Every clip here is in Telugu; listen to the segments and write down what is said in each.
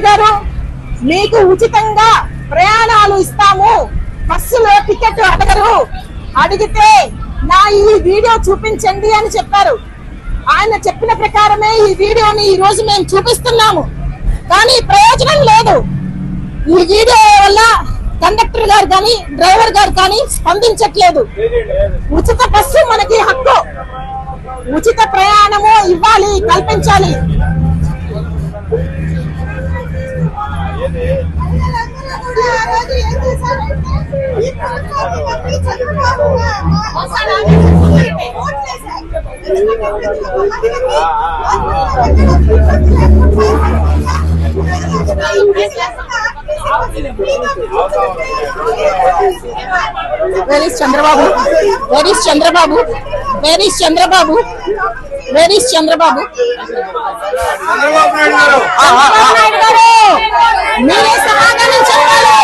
నాయుడు గారు మీకు ఉచితంగా ప్రయాణాలు ఇస్తాము. బస్సులో టికెట్ అడగరు. అడిగితే నా ఈ వీడియో చూపించండి అని చెప్పారు. ఆయన చెప్పిన ప్రకారమే ఈ వీడియోని ఈ రోజు మేము చూపిస్తున్నాము. కానీ ప్రయోజనం లేదు. ఈ వీడియో వల్ల కండక్టర్ గారు కానీ డ్రైవర్ గారు కానీ స్పందించట్లేదు. ఉచిత బస్సు మనకి హక్కు. ఉచిత ప్రయాణము ఇవ్వాలి కల్పించాలి. Where is Chandrababu where is Chandrababu where is Chandrababu where is Chandrababu Chandrababu Naidu garu. మీరే సమాధానం చెప్పాలి.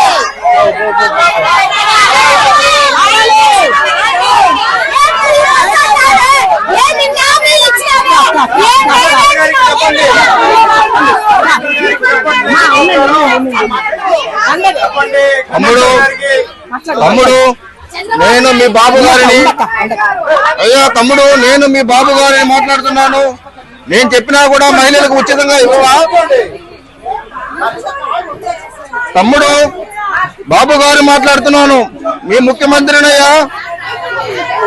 తమ్ముడు. తమ్ముడు నేను మీ బాబు గారిని అయ్యా తమ్ముడు నేను మీ బాబు గారిని మాట్లాడుతున్నాను నేను చెప్పినా కూడా మహిళలకు ఉచితంగా ఇవ్వవా తమ్ముడు బాబు గారు మాట్లాడుతున్నాను. మీ ముఖ్యమంత్రినయ్యా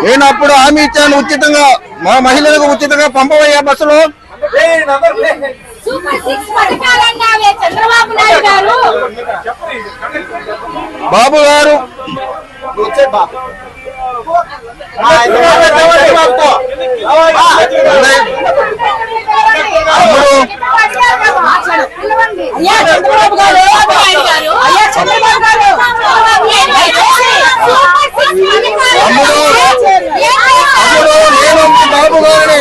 నేను అప్పుడు హామీ ఇచ్చాను ఉచితంగా మా మహిళలకు ఉచితంగా పంపవయ్యా బస్సులో. ఏయ్, నందరు, ఏయ్, సూపర్ సిక్స్ పథకాలన్నావే చంద్రబాబు నాయుడు గారు బాబు గారు నువ్వు వచ్చే బా. ఆ, ఇంత మాట చెప్పండి బాబుతో. తమ్ముడు అయ్యా చంద్రబాబు గారు అయ్యా చంద్రబాబు గారు తమ్ముడు నేను మీ బాబు గారిని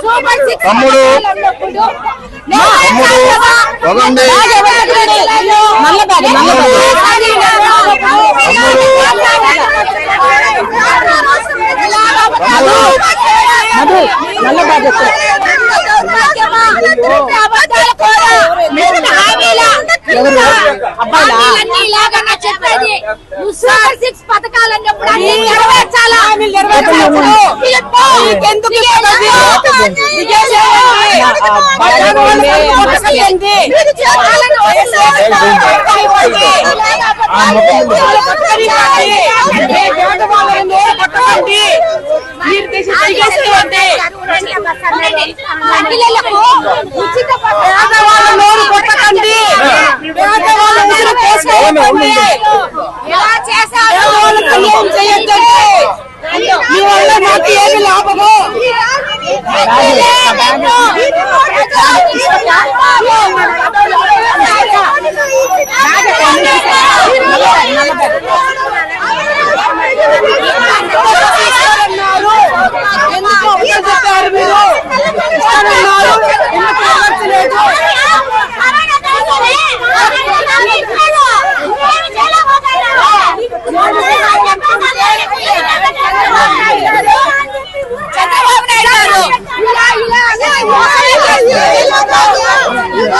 సూపర్ సిక్స్ అబ్బాయిలా? చెప్పేది. నువ్వు సూపర్ సిక్స్ పథకాలు అన్నప్పుడు అన్ని నెరవేర్చాలా? ఉచిత పేదవాళ్ళ ఎలా చేశారు పేదవాళ్ళకి అన్యాయం చేయొద్దండి. మీ వల్ల మాకు ఏమి లాభము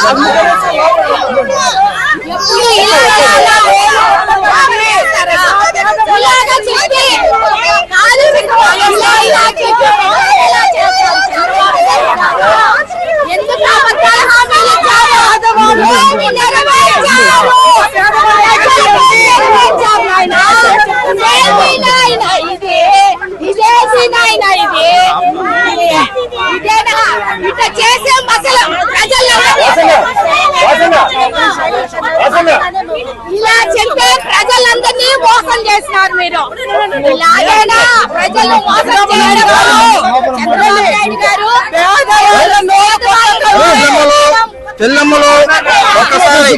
ఇది? ఇది? ఇదేనా? ఇట్లా చేసే మసలు ఇలా చెప్తే ప్రజలందరినీ మోసం చేసినారు మీరు. ఇలాగేనా ప్రజలు మోసం చేయడం చంద్రబాబు నాయుడు గారు తెల్లమ్మలో ఒక్కసారి